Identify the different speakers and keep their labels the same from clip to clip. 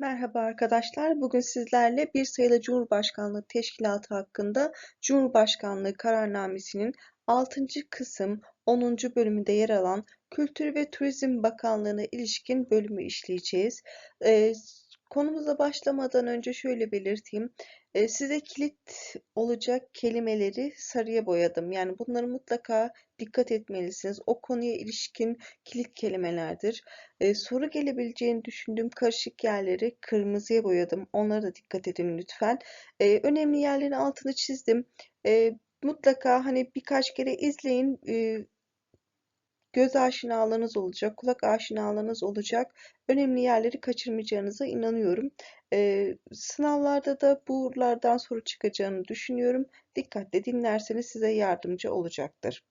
Speaker 1: Merhaba arkadaşlar. Bugün sizlerle bir sayılı Cumhurbaşkanlığı Teşkilatı hakkında Cumhurbaşkanlığı kararnamesinin 6. kısım 10. bölümünde yer alan Kültür ve Turizm Bakanlığı'na ilişkin bölümü işleyeceğiz. Ee, konumuza başlamadan önce şöyle belirteyim. Ee, size kilit olacak kelimeleri sarıya boyadım. Yani bunları mutlaka dikkat etmelisiniz. O konuya ilişkin kilit kelimelerdir. Ee, soru gelebileceğini düşündüğüm karışık yerleri kırmızıya boyadım. Onlara da dikkat edin lütfen. Ee, önemli yerlerin altını çizdim. mutlaka hani birkaç kere izleyin göz aşinalığınız olacak, kulak aşinalığınız olacak. Önemli yerleri kaçırmayacağınıza inanıyorum. Ee, sınavlarda da buralardan soru çıkacağını düşünüyorum. Dikkatle dinlerseniz size yardımcı olacaktır.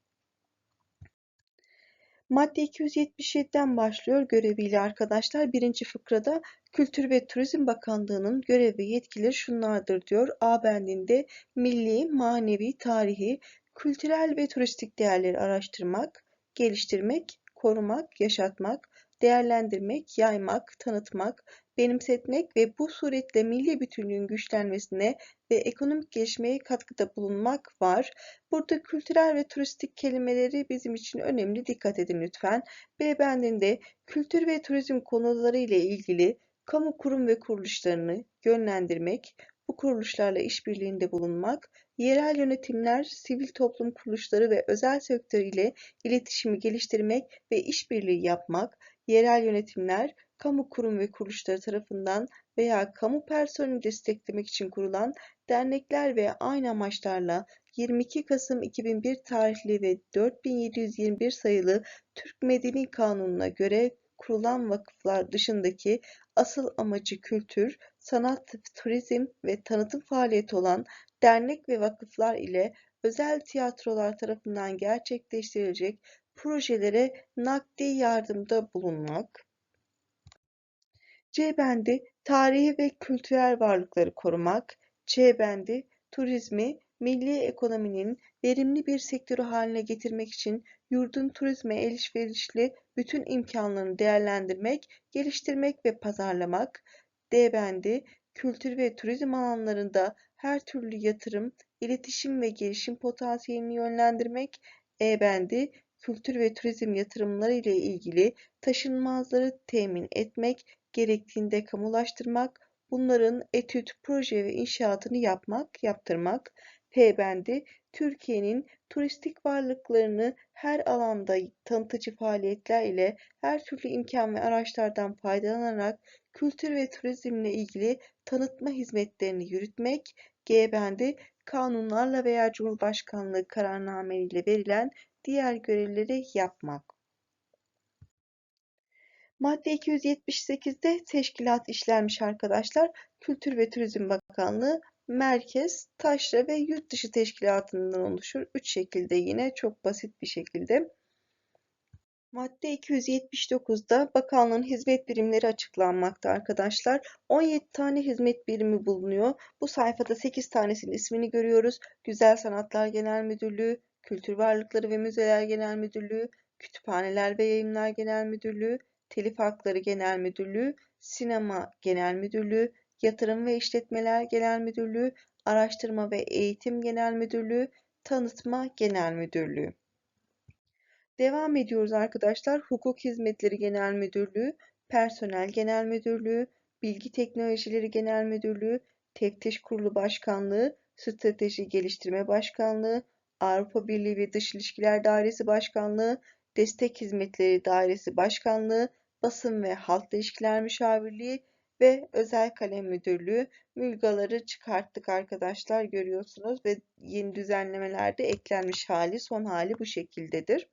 Speaker 1: Madde 277'den başlıyor göreviyle arkadaşlar. Birinci fıkrada Kültür ve Turizm Bakanlığı'nın görev ve yetkileri şunlardır diyor. A bendinde milli, manevi, tarihi, kültürel ve turistik değerleri araştırmak, geliştirmek, korumak, yaşatmak, değerlendirmek, yaymak, tanıtmak, benimsetmek ve bu suretle milli bütünlüğün güçlenmesine ve ekonomik gelişmeye katkıda bulunmak var. Burada kültürel ve turistik kelimeleri bizim için önemli. Dikkat edin lütfen. B bendinde kültür ve turizm konuları ile ilgili kamu kurum ve kuruluşlarını yönlendirmek, bu kuruluşlarla işbirliğinde bulunmak, yerel yönetimler, sivil toplum kuruluşları ve özel sektör ile iletişimi geliştirmek ve işbirliği yapmak, yerel yönetimler, kamu kurum ve kuruluşları tarafından veya kamu personeli desteklemek için kurulan dernekler ve aynı amaçlarla 22 Kasım 2001 tarihli ve 4721 sayılı Türk Medeni Kanunu'na göre kurulan vakıflar dışındaki asıl amacı kültür, sanat, turizm ve tanıtım faaliyeti olan dernek ve vakıflar ile özel tiyatrolar tarafından gerçekleştirilecek projelere nakdi yardımda bulunmak. C bendi tarihi ve kültürel varlıkları korumak. C bendi turizmi milli ekonominin verimli bir sektörü haline getirmek için yurdun turizme elverişli bütün imkanlarını değerlendirmek, geliştirmek ve pazarlamak. D bendi kültür ve turizm alanlarında her türlü yatırım, iletişim ve gelişim potansiyelini yönlendirmek. E bendi kültür ve turizm yatırımları ile ilgili taşınmazları temin etmek, gerektiğinde kamulaştırmak, bunların etüt, proje ve inşaatını yapmak, yaptırmak. P bendi Türkiye'nin turistik varlıklarını her alanda tanıtıcı faaliyetler ile her türlü imkan ve araçlardan faydalanarak kültür ve turizmle ilgili tanıtma hizmetlerini yürütmek, G bendi kanunlarla veya Cumhurbaşkanlığı kararnameleriyle verilen diğer görevleri yapmak. Madde 278'de teşkilat işlenmiş arkadaşlar. Kültür ve Turizm Bakanlığı merkez, taşra ve yurt dışı teşkilatından oluşur. Üç şekilde yine çok basit bir şekilde. Madde 279'da bakanlığın hizmet birimleri açıklanmakta arkadaşlar. 17 tane hizmet birimi bulunuyor. Bu sayfada 8 tanesinin ismini görüyoruz. Güzel Sanatlar Genel Müdürlüğü, Kültür Varlıkları ve Müzeler Genel Müdürlüğü, Kütüphaneler ve Yayınlar Genel Müdürlüğü, Telif Hakları Genel Müdürlüğü, Sinema Genel Müdürlüğü, Yatırım ve İşletmeler Genel Müdürlüğü, Araştırma ve Eğitim Genel Müdürlüğü, Tanıtma Genel Müdürlüğü. Devam ediyoruz arkadaşlar. Hukuk Hizmetleri Genel Müdürlüğü, Personel Genel Müdürlüğü, Bilgi Teknolojileri Genel Müdürlüğü, Teftiş Kurulu Başkanlığı, Strateji Geliştirme Başkanlığı, Avrupa Birliği ve Dış İlişkiler Dairesi Başkanlığı, Destek Hizmetleri Dairesi Başkanlığı, Basın ve Halkla İlişkiler Müşavirliği ve Özel Kalem Müdürlüğü mülgaları çıkarttık arkadaşlar görüyorsunuz ve yeni düzenlemelerde eklenmiş hali son hali bu şekildedir.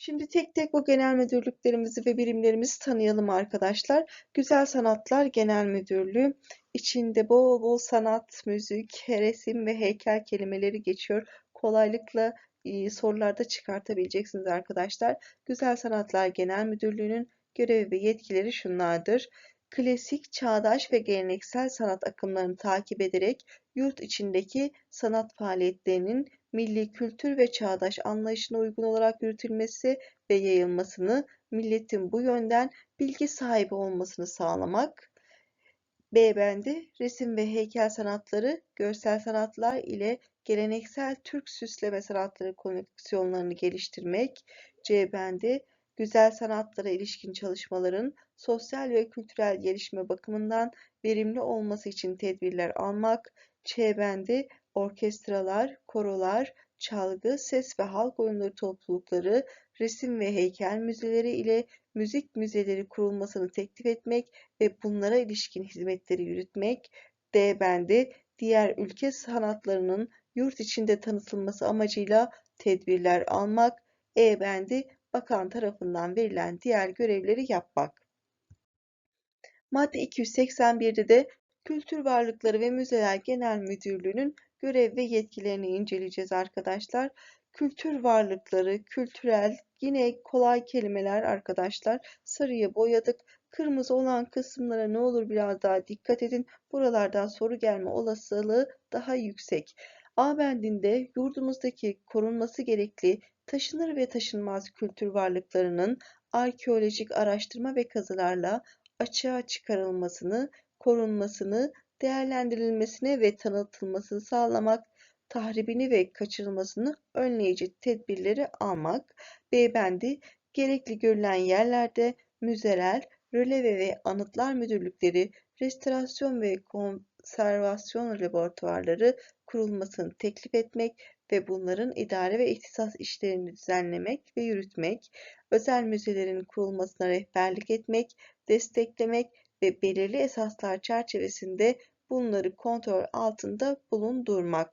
Speaker 1: Şimdi tek tek bu genel müdürlüklerimizi ve birimlerimizi tanıyalım arkadaşlar. Güzel Sanatlar Genel Müdürlüğü içinde bol bol sanat, müzik, resim ve heykel kelimeleri geçiyor. Kolaylıkla e, sorularda çıkartabileceksiniz arkadaşlar. Güzel Sanatlar Genel Müdürlüğü'nün görevi ve yetkileri şunlardır. Klasik, çağdaş ve geleneksel sanat akımlarını takip ederek yurt içindeki sanat faaliyetlerinin milli kültür ve çağdaş anlayışına uygun olarak yürütülmesi ve yayılmasını, milletin bu yönden bilgi sahibi olmasını sağlamak, B bendi resim ve heykel sanatları, görsel sanatlar ile geleneksel Türk süsleme sanatları koleksiyonlarını geliştirmek. C bendi güzel sanatlara ilişkin çalışmaların sosyal ve kültürel gelişme bakımından verimli olması için tedbirler almak. Ç bendi orkestralar, korolar, çalgı, ses ve halk oyunları toplulukları, resim ve heykel müzeleri ile müzik müzeleri kurulmasını teklif etmek ve bunlara ilişkin hizmetleri yürütmek. D bendi diğer ülke sanatlarının yurt içinde tanıtılması amacıyla tedbirler almak. E bendi bakan tarafından verilen diğer görevleri yapmak. Madde 281'de de Kültür Varlıkları ve Müzeler Genel Müdürlüğü'nün görev ve yetkilerini inceleyeceğiz arkadaşlar. Kültür varlıkları, kültürel, yine kolay kelimeler arkadaşlar. Sarıya boyadık. Kırmızı olan kısımlara ne olur biraz daha dikkat edin. Buralardan soru gelme olasılığı daha yüksek. A bendinde yurdumuzdaki korunması gerekli taşınır ve taşınmaz kültür varlıklarının arkeolojik araştırma ve kazılarla açığa çıkarılmasını, korunmasını, değerlendirilmesine ve tanıtılmasını sağlamak, tahribini ve kaçırılmasını önleyici tedbirleri almak. B bendi gerekli görülen yerlerde müzeler, röleve ve anıtlar müdürlükleri, restorasyon ve konservasyon laboratuvarları kurulmasını teklif etmek ve bunların idare ve ihtisas işlerini düzenlemek ve yürütmek, özel müzelerin kurulmasına rehberlik etmek, desteklemek ve belirli esaslar çerçevesinde bunları kontrol altında bulundurmak.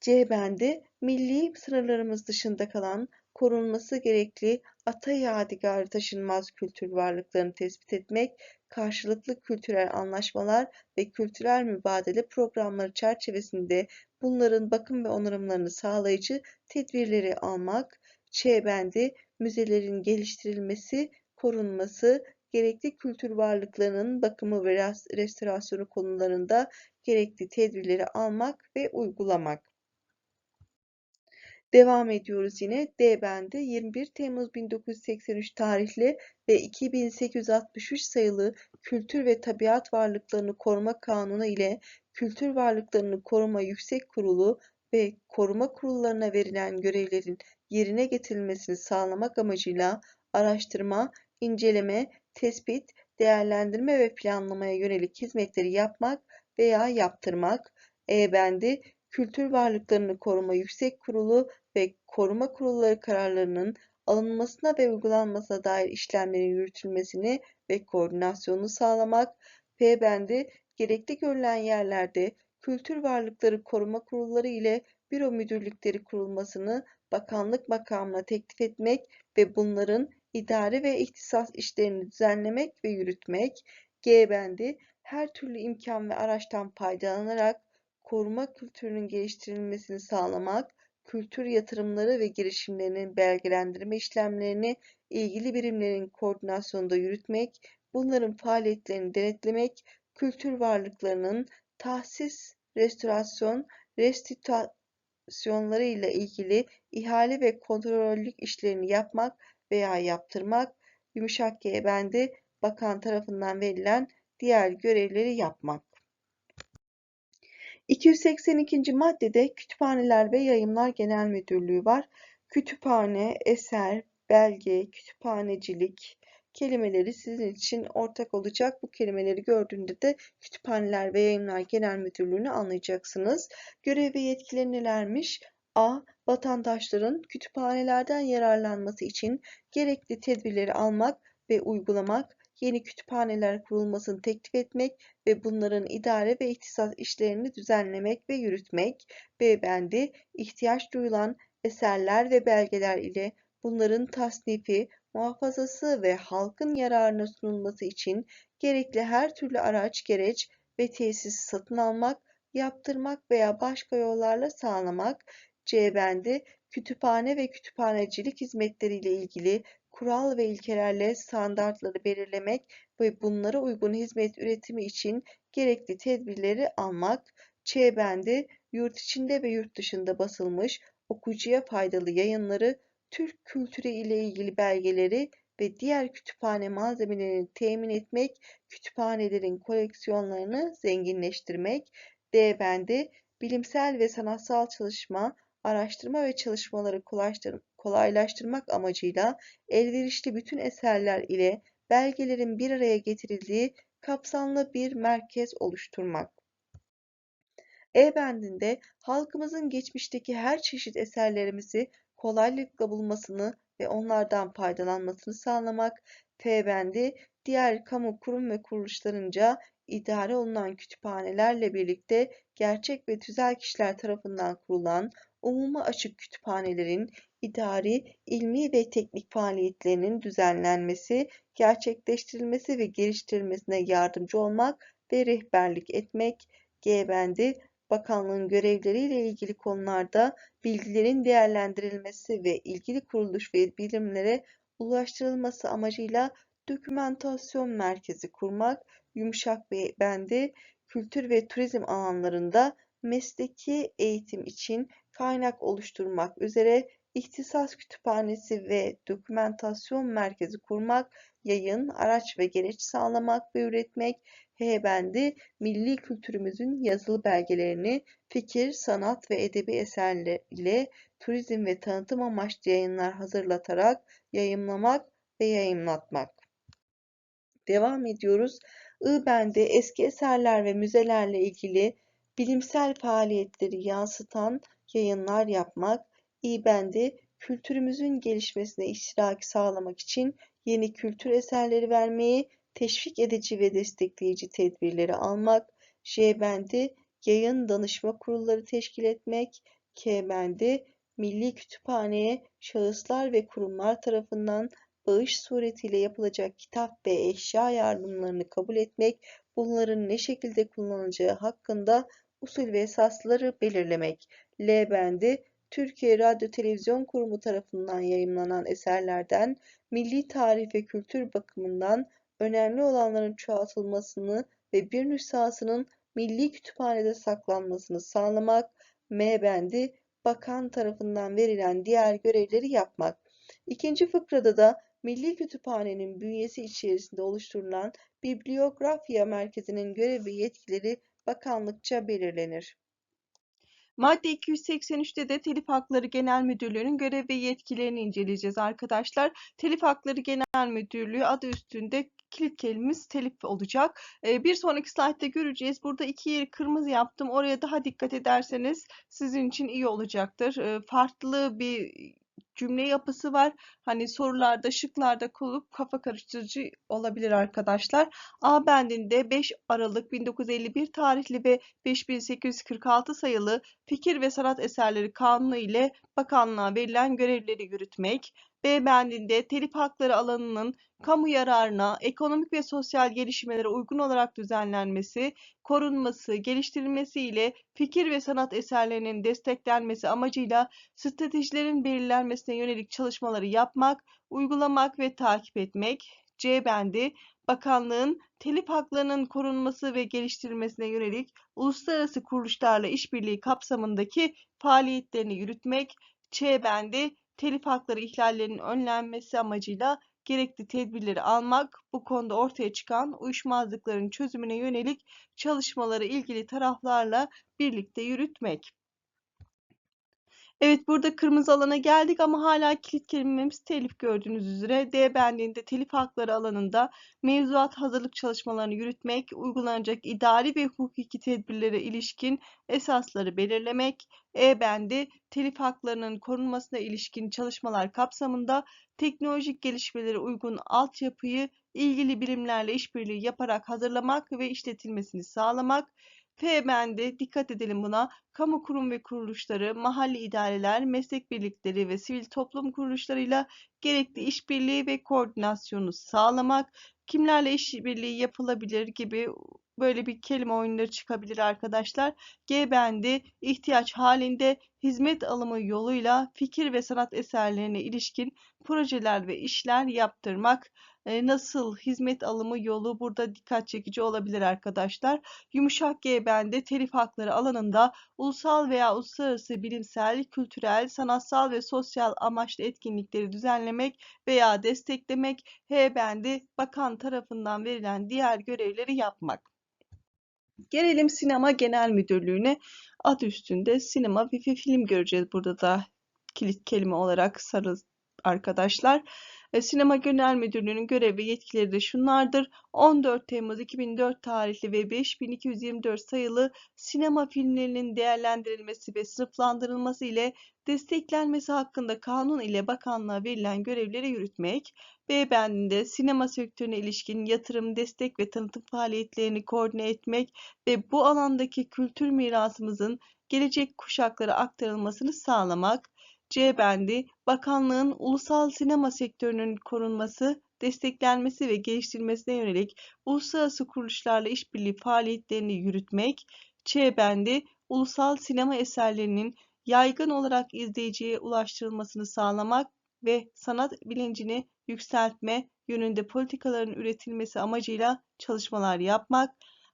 Speaker 1: C bendi milli sınırlarımız dışında kalan korunması gerekli ata yadigarı taşınmaz kültür varlıklarını tespit etmek, karşılıklı kültürel anlaşmalar ve kültürel mübadele programları çerçevesinde bunların bakım ve onarımlarını sağlayıcı tedbirleri almak, Ç bendi müzelerin geliştirilmesi, korunması, gerekli kültür varlıklarının bakımı ve restorasyonu konularında gerekli tedbirleri almak ve uygulamak. Devam ediyoruz yine. D bendi 21 Temmuz 1983 tarihli ve 2863 sayılı Kültür ve Tabiat Varlıklarını Koruma Kanunu ile Kültür Varlıklarını Koruma Yüksek Kurulu ve koruma kurullarına verilen görevlerin yerine getirilmesini sağlamak amacıyla araştırma, inceleme, tespit, değerlendirme ve planlamaya yönelik hizmetleri yapmak veya yaptırmak. E bendi Kültür Varlıklarını Koruma Yüksek Kurulu ve koruma kurulları kararlarının alınmasına ve uygulanmasına dair işlemlerin yürütülmesini ve koordinasyonunu sağlamak. P bendi gerekli görülen yerlerde kültür varlıkları koruma kurulları ile büro müdürlükleri kurulmasını bakanlık makamına teklif etmek ve bunların idari ve ihtisas işlerini düzenlemek ve yürütmek. G bendi her türlü imkan ve araçtan faydalanarak koruma kültürünün geliştirilmesini sağlamak, kültür yatırımları ve girişimlerinin belgelendirme işlemlerini ilgili birimlerin koordinasyonunda yürütmek, bunların faaliyetlerini denetlemek, kültür varlıklarının tahsis, restorasyon, restitüasyonları ile ilgili ihale ve kontrollük işlerini yapmak veya yaptırmak, yumuşak G bendi bakan tarafından verilen diğer görevleri yapmak. 282. maddede Kütüphaneler ve Yayımlar Genel Müdürlüğü var. Kütüphane, eser, belge, kütüphanecilik kelimeleri sizin için ortak olacak. Bu kelimeleri gördüğünde de Kütüphaneler ve Yayımlar Genel Müdürlüğü'nü anlayacaksınız. Görev ve yetkileri nelermiş? A. Vatandaşların kütüphanelerden yararlanması için gerekli tedbirleri almak ve uygulamak, yeni kütüphaneler kurulmasını teklif etmek ve bunların idare ve ihtisas işlerini düzenlemek ve yürütmek. B bendi ihtiyaç duyulan eserler ve belgeler ile bunların tasnifi, muhafazası ve halkın yararına sunulması için gerekli her türlü araç, gereç ve tesisi satın almak, yaptırmak veya başka yollarla sağlamak. C bendi kütüphane ve kütüphanecilik hizmetleri ile ilgili kural ve ilkelerle standartları belirlemek ve bunlara uygun hizmet üretimi için gerekli tedbirleri almak. Ç bendi yurt içinde ve yurt dışında basılmış okuyucuya faydalı yayınları, Türk kültürü ile ilgili belgeleri, ve diğer kütüphane malzemelerini temin etmek, kütüphanelerin koleksiyonlarını zenginleştirmek. D bendi bilimsel ve sanatsal çalışma, araştırma ve çalışmaları kolaylaştırmak amacıyla elverişli bütün eserler ile belgelerin bir araya getirildiği kapsamlı bir merkez oluşturmak. E bendinde halkımızın geçmişteki her çeşit eserlerimizi kolaylıkla bulmasını ve onlardan faydalanmasını sağlamak. F bendi diğer kamu kurum ve kuruluşlarınca idare olunan kütüphanelerle birlikte gerçek ve tüzel kişiler tarafından kurulan umuma açık kütüphanelerin idari, ilmi ve teknik faaliyetlerinin düzenlenmesi, gerçekleştirilmesi ve geliştirilmesine yardımcı olmak ve rehberlik etmek. G bendi Bakanlığın görevleriyle ilgili konularda bilgilerin değerlendirilmesi ve ilgili kuruluş ve bilimlere ulaştırılması amacıyla dokümentasyon merkezi kurmak, yumuşak bendi kültür ve turizm alanlarında mesleki eğitim için kaynak oluşturmak üzere ihtisas kütüphanesi ve dokümentasyon merkezi kurmak, yayın, araç ve gereç sağlamak ve üretmek, H bendi milli kültürümüzün yazılı belgelerini fikir, sanat ve edebi eserler ile turizm ve tanıtım amaçlı yayınlar hazırlatarak yayımlamak ve yayımlatmak. Devam ediyoruz. I bendi eski eserler ve müzelerle ilgili bilimsel faaliyetleri yansıtan yayınlar yapmak. İ bendi kültürümüzün gelişmesine iştirak sağlamak için yeni kültür eserleri vermeyi teşvik edici ve destekleyici tedbirleri almak, J bendi yayın danışma kurulları teşkil etmek, K bendi Milli Kütüphaneye şahıslar ve kurumlar tarafından bağış suretiyle yapılacak kitap ve eşya yardımlarını kabul etmek, bunların ne şekilde kullanılacağı hakkında usul ve esasları belirlemek. L bendi Türkiye Radyo Televizyon Kurumu tarafından yayımlanan eserlerden milli tarih ve kültür bakımından önemli olanların çoğaltılmasını ve bir nüshasının Milli Kütüphane'de saklanmasını sağlamak, M bendi bakan tarafından verilen diğer görevleri yapmak. İkinci fıkrada da Milli Kütüphane'nin bünyesi içerisinde oluşturulan Bibliografya Merkezi'nin görev ve yetkileri bakanlıkça belirlenir.
Speaker 2: Madde 283'te de Telif Hakları Genel Müdürlüğü'nün görev ve yetkilerini inceleyeceğiz arkadaşlar. Telif Hakları Genel Müdürlüğü adı üstünde kilit kelimemiz telif olacak. Bir sonraki slaytta göreceğiz. Burada iki yeri kırmızı yaptım. Oraya daha dikkat ederseniz sizin için iyi olacaktır. Farklı bir cümle yapısı var. Hani sorularda, şıklarda kolup kafa karıştırıcı olabilir arkadaşlar. A bendinde 5 Aralık 1951 tarihli ve 5846 sayılı Fikir ve Sanat Eserleri Kanunu ile bakanlığa verilen görevleri yürütmek. B bendinde telif hakları alanının kamu yararına, ekonomik ve sosyal gelişmelere uygun olarak düzenlenmesi, korunması, geliştirilmesi ile fikir ve sanat eserlerinin desteklenmesi amacıyla stratejilerin belirlenmesine yönelik çalışmaları yapmak, uygulamak ve takip etmek. C bendi bakanlığın telif haklarının korunması ve geliştirilmesine yönelik uluslararası kuruluşlarla işbirliği kapsamındaki faaliyetlerini yürütmek. Ç bendi telif hakları ihlallerinin önlenmesi amacıyla gerekli tedbirleri almak, bu konuda ortaya çıkan uyuşmazlıkların çözümüne yönelik çalışmaları ilgili taraflarla birlikte yürütmek. Evet burada kırmızı alana geldik ama hala kilit kelimemiz telif gördüğünüz üzere D bendinde telif hakları alanında mevzuat hazırlık çalışmalarını yürütmek, uygulanacak idari ve hukuki tedbirlere ilişkin esasları belirlemek, E bendi telif haklarının korunmasına ilişkin çalışmalar kapsamında teknolojik gelişmelere uygun altyapıyı ilgili birimlerle işbirliği yaparak hazırlamak ve işletilmesini sağlamak, F bendi dikkat edelim buna. Kamu kurum ve kuruluşları, mahalli idareler, meslek birlikleri ve sivil toplum kuruluşlarıyla gerekli işbirliği ve koordinasyonu sağlamak, kimlerle işbirliği yapılabilir gibi böyle bir kelime oyunları çıkabilir arkadaşlar. G bendi ihtiyaç halinde hizmet alımı yoluyla fikir ve sanat eserlerine ilişkin projeler ve işler yaptırmak. Nasıl hizmet alımı yolu burada dikkat çekici olabilir arkadaşlar. Yumuşak G bendi telif hakları alanında ulusal veya uluslararası bilimsel, kültürel, sanatsal ve sosyal amaçlı etkinlikleri düzenlemek veya desteklemek. H bendi bakan tarafından verilen diğer görevleri yapmak. Gelelim sinema genel müdürlüğüne. Adı üstünde sinema ve fi- film göreceğiz burada da kilit kelime olarak sarı arkadaşlar. E, Sinema Genel Müdürlüğü'nün görev ve yetkileri de şunlardır. 14 Temmuz 2004 tarihli ve 5224 sayılı sinema filmlerinin değerlendirilmesi ve sınıflandırılması ile desteklenmesi hakkında kanun ile bakanlığa verilen görevleri yürütmek. B bendinde sinema sektörüne ilişkin yatırım, destek ve tanıtım faaliyetlerini koordine etmek ve bu alandaki kültür mirasımızın gelecek kuşaklara aktarılmasını sağlamak. C bendi, bakanlığın ulusal sinema sektörünün korunması, desteklenmesi ve geliştirilmesine yönelik uluslararası kuruluşlarla işbirliği faaliyetlerini yürütmek. Ç bendi, ulusal sinema eserlerinin yaygın olarak izleyiciye ulaştırılmasını sağlamak ve sanat bilincini yükseltme yönünde politikaların üretilmesi amacıyla çalışmalar yapmak.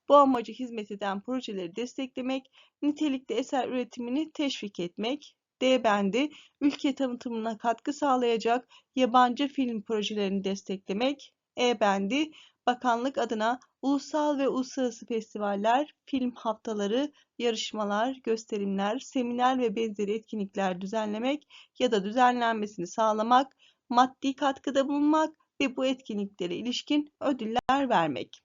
Speaker 2: Bu amaca hizmet eden projeleri desteklemek, nitelikli eser üretimini teşvik etmek. D bendi, ülke tanıtımına katkı sağlayacak yabancı film projelerini desteklemek. E bendi, bakanlık adına ulusal ve uluslararası festivaller, film haftaları, yarışmalar, gösterimler, seminer ve benzeri etkinlikler düzenlemek ya da düzenlenmesini sağlamak, maddi katkıda bulunmak ve bu etkinliklere ilişkin ödüller vermek.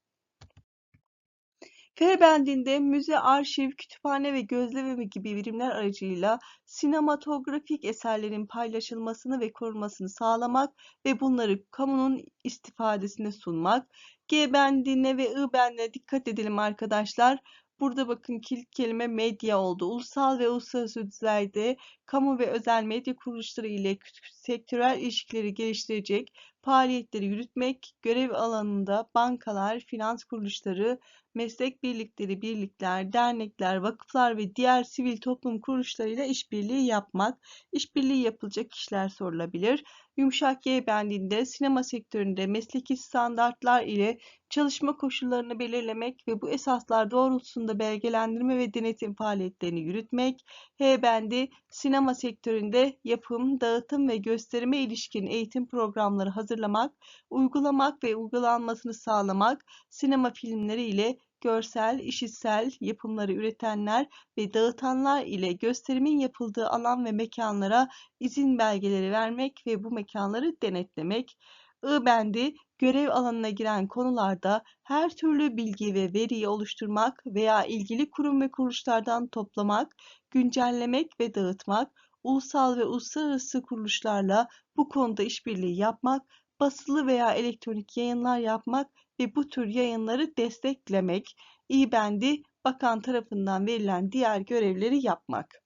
Speaker 2: F bendinde müze, arşiv, kütüphane ve gözleme gibi birimler aracılığıyla sinematografik eserlerin paylaşılmasını ve korunmasını sağlamak ve bunları kamunun istifadesine sunmak. G bendine ve I bendine dikkat edelim arkadaşlar. Burada bakın kilit kelime medya oldu. Ulusal ve uluslararası düzeyde kamu ve özel medya kuruluşları ile sektörel ilişkileri geliştirecek faaliyetleri yürütmek, görev alanında bankalar, finans kuruluşları, meslek birlikleri, birlikler, dernekler, vakıflar ve diğer sivil toplum kuruluşlarıyla işbirliği yapmak, işbirliği yapılacak kişiler sorulabilir. Yumuşak G bendinde sinema sektöründe mesleki standartlar ile çalışma koşullarını belirlemek ve bu esaslar doğrultusunda belgelendirme ve denetim faaliyetlerini yürütmek. H bendi sinema sektöründe yapım, dağıtım ve gösterime ilişkin eğitim programları hazırlamak, uygulamak ve uygulanmasını sağlamak, sinema filmleri ile görsel, işitsel yapımları üretenler ve dağıtanlar ile gösterimin yapıldığı alan ve mekanlara izin belgeleri vermek ve bu mekanları denetlemek. I bendi görev alanına giren konularda her türlü bilgi ve veriyi oluşturmak veya ilgili kurum ve kuruluşlardan toplamak, güncellemek ve dağıtmak, ulusal ve uluslararası kuruluşlarla bu konuda işbirliği yapmak, basılı veya elektronik yayınlar yapmak ve bu tür yayınları desteklemek, İ bendi bakan tarafından verilen diğer görevleri yapmak.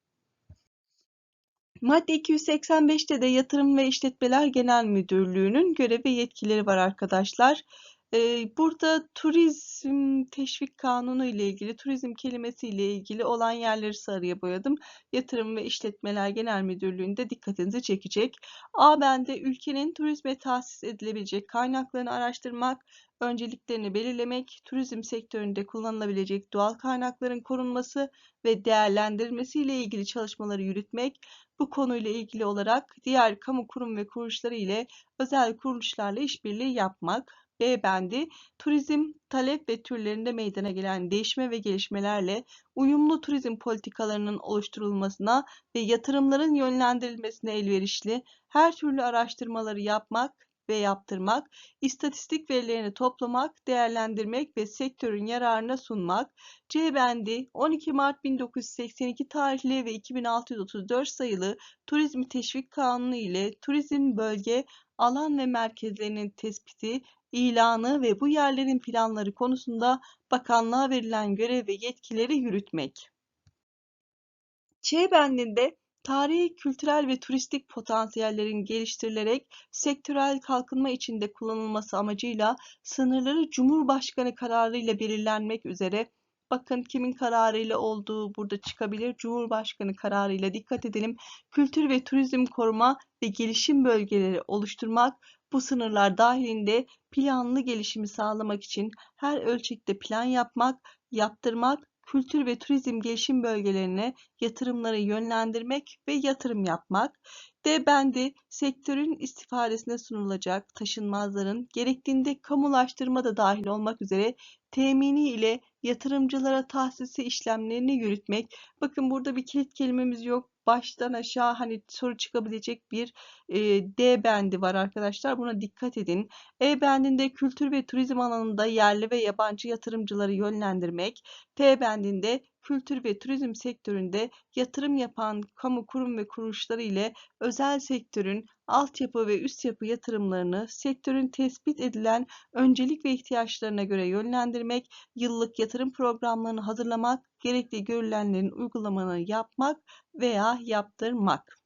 Speaker 2: Madde 285'te de Yatırım ve İşletmeler Genel Müdürlüğü'nün görev ve yetkileri var arkadaşlar. Burada turizm teşvik kanunu ile ilgili, turizm kelimesi ile ilgili olan yerleri sarıya boyadım. Yatırım ve İşletmeler Genel Müdürlüğü'nde dikkatinizi çekecek. A bende ülkenin turizme tahsis edilebilecek kaynaklarını araştırmak, önceliklerini belirlemek, turizm sektöründe kullanılabilecek doğal kaynakların korunması ve değerlendirilmesi ile ilgili çalışmaları yürütmek, bu konuyla ilgili olarak diğer kamu kurum ve kuruluşları ile özel kuruluşlarla işbirliği yapmak. B bendi, turizm, talep ve türlerinde meydana gelen değişme ve gelişmelerle uyumlu turizm politikalarının oluşturulmasına ve yatırımların yönlendirilmesine elverişli her türlü araştırmaları yapmak ve yaptırmak, istatistik verilerini toplamak, değerlendirmek ve sektörün yararına sunmak. C bendi 12 Mart 1982 tarihli ve 2634 sayılı Turizm Teşvik Kanunu ile turizm bölge, alan ve merkezlerinin tespiti, ilanı ve bu yerlerin planları konusunda bakanlığa verilen görev ve yetkileri yürütmek. Ç bendinde tarihi, kültürel ve turistik potansiyellerin geliştirilerek sektörel kalkınma içinde kullanılması amacıyla sınırları Cumhurbaşkanı kararıyla belirlenmek üzere Bakın kimin kararıyla olduğu burada çıkabilir. Cumhurbaşkanı kararıyla dikkat edelim. Kültür ve turizm koruma ve gelişim bölgeleri oluşturmak bu sınırlar dahilinde planlı gelişimi sağlamak için her ölçekte plan yapmak, yaptırmak, kültür ve turizm gelişim bölgelerine yatırımları yönlendirmek ve yatırım yapmak. D bendi sektörün istifadesine sunulacak taşınmazların gerektiğinde kamulaştırma da dahil olmak üzere temini ile yatırımcılara tahsisi işlemlerini yürütmek. Bakın burada bir kilit kelimemiz yok. Baştan aşağı hani soru çıkabilecek bir e, D bendi var arkadaşlar. Buna dikkat edin. E bendinde kültür ve turizm alanında yerli ve yabancı yatırımcıları yönlendirmek. T bendinde kültür ve turizm sektöründe yatırım yapan kamu kurum ve kuruluşları ile özel sektörün altyapı ve üst yapı yatırımlarını sektörün tespit edilen öncelik ve ihtiyaçlarına göre yönlendirmek, yıllık yatırım programlarını hazırlamak, gerekli görülenlerin uygulamalarını yapmak veya yaptırmak.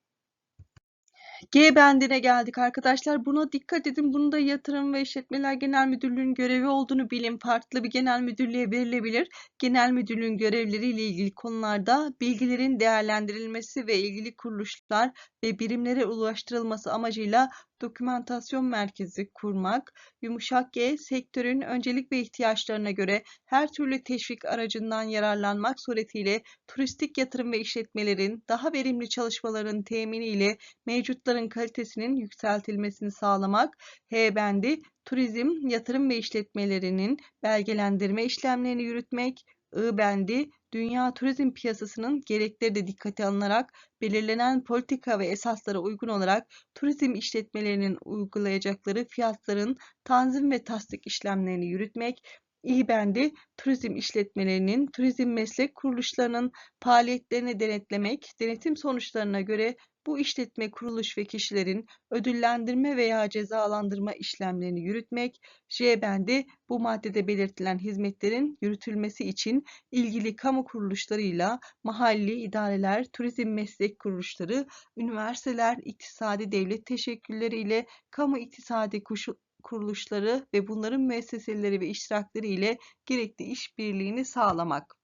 Speaker 2: G bendine geldik arkadaşlar. Buna dikkat edin. Bunu da Yatırım ve İşletmeler Genel Müdürlüğü'nün görevi olduğunu bilin. Farklı bir genel müdürlüğe verilebilir. Genel müdürlüğün görevleriyle ilgili konularda bilgilerin değerlendirilmesi ve ilgili kuruluşlar ve birimlere ulaştırılması amacıyla dokümantasyon merkezi kurmak. Yumuşak G, sektörün öncelik ve ihtiyaçlarına göre her türlü teşvik aracından yararlanmak suretiyle turistik yatırım ve işletmelerin daha verimli çalışmaların teminiyle mevcutların kalitesinin yükseltilmesini sağlamak. H bendi, turizm, yatırım ve işletmelerinin belgelendirme işlemlerini yürütmek. I bendi, dünya turizm piyasasının gerekleri de dikkate alınarak belirlenen politika ve esaslara uygun olarak turizm işletmelerinin uygulayacakları fiyatların tanzim ve tasdik işlemlerini yürütmek, İ bendi turizm işletmelerinin, turizm meslek kuruluşlarının faaliyetlerini denetlemek, denetim sonuçlarına göre bu işletme kuruluş ve kişilerin ödüllendirme veya cezalandırma işlemlerini yürütmek, J bendi bu maddede belirtilen hizmetlerin yürütülmesi için ilgili kamu kuruluşlarıyla mahalli idareler, turizm meslek kuruluşları, üniversiteler, iktisadi devlet teşekkülleriyle kamu iktisadi kuruluşları ve bunların müesseseleri ve iştirakleri ile gerekli işbirliğini sağlamak.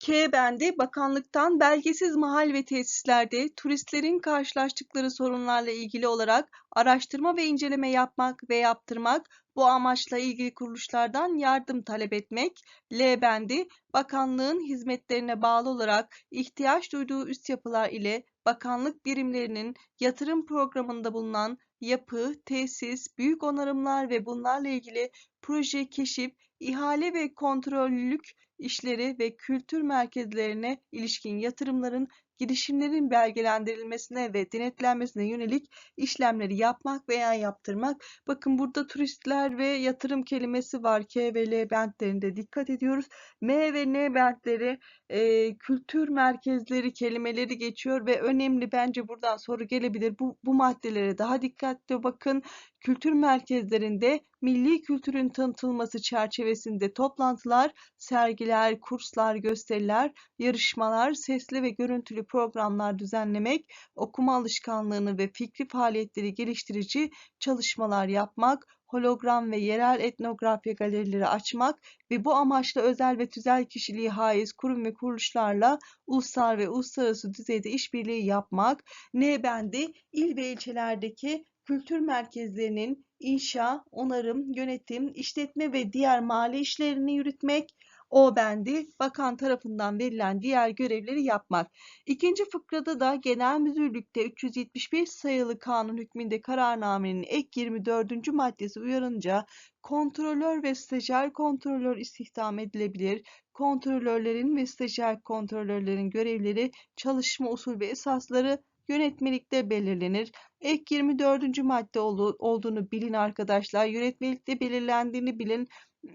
Speaker 2: K bendi bakanlıktan belgesiz mahal ve tesislerde turistlerin karşılaştıkları sorunlarla ilgili olarak araştırma ve inceleme yapmak ve yaptırmak, bu amaçla ilgili kuruluşlardan yardım talep etmek. L bendi bakanlığın hizmetlerine bağlı olarak ihtiyaç duyduğu üst yapılar ile bakanlık birimlerinin yatırım programında bulunan yapı, tesis, büyük onarımlar ve bunlarla ilgili proje, keşif, ihale ve kontrollülük işleri ve kültür merkezlerine ilişkin yatırımların girişimlerin belgelendirilmesine ve denetlenmesine yönelik işlemleri yapmak veya yaptırmak. Bakın burada turistler ve yatırım kelimesi var. K ve L bentlerinde dikkat ediyoruz. M ve N bentleri e, kültür merkezleri kelimeleri geçiyor ve önemli bence buradan soru gelebilir. Bu, bu maddelere daha dikkatli bakın. Kültür merkezlerinde milli kültürün tanıtılması çerçevesinde toplantılar, sergiler, kurslar, gösteriler, yarışmalar, sesli ve görüntülü programlar düzenlemek, okuma alışkanlığını ve fikri faaliyetleri geliştirici çalışmalar yapmak, hologram ve yerel etnografya galerileri açmak ve bu amaçla özel ve tüzel kişiliği haiz kurum ve kuruluşlarla ulusal ve uluslararası düzeyde işbirliği yapmak, N bendi il ve ilçelerdeki kültür merkezlerinin inşa, onarım, yönetim, işletme ve diğer mali işlerini yürütmek, o bendi bakan tarafından verilen diğer görevleri yapmak. İkinci fıkrada da genel müdürlükte 375 sayılı kanun hükmünde kararnamenin ek 24. maddesi uyarınca kontrolör ve stajyer kontrolör istihdam edilebilir. Kontrolörlerin ve stajyer kontrolörlerin görevleri, çalışma usul ve esasları yönetmelikte belirlenir. Ek 24. madde olduğunu bilin arkadaşlar. Yönetmelikte belirlendiğini bilin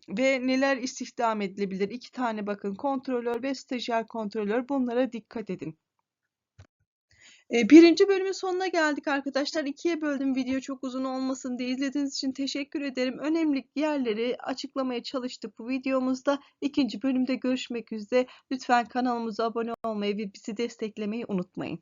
Speaker 2: ve neler istihdam edilebilir? İki tane bakın kontrolör ve stajyer kontrolör bunlara dikkat edin. E, birinci bölümün sonuna geldik arkadaşlar. İkiye böldüm video çok uzun olmasın diye izlediğiniz için teşekkür ederim. Önemli yerleri açıklamaya çalıştık bu videomuzda. İkinci bölümde görüşmek üzere. Lütfen kanalımıza abone olmayı ve bizi desteklemeyi unutmayın.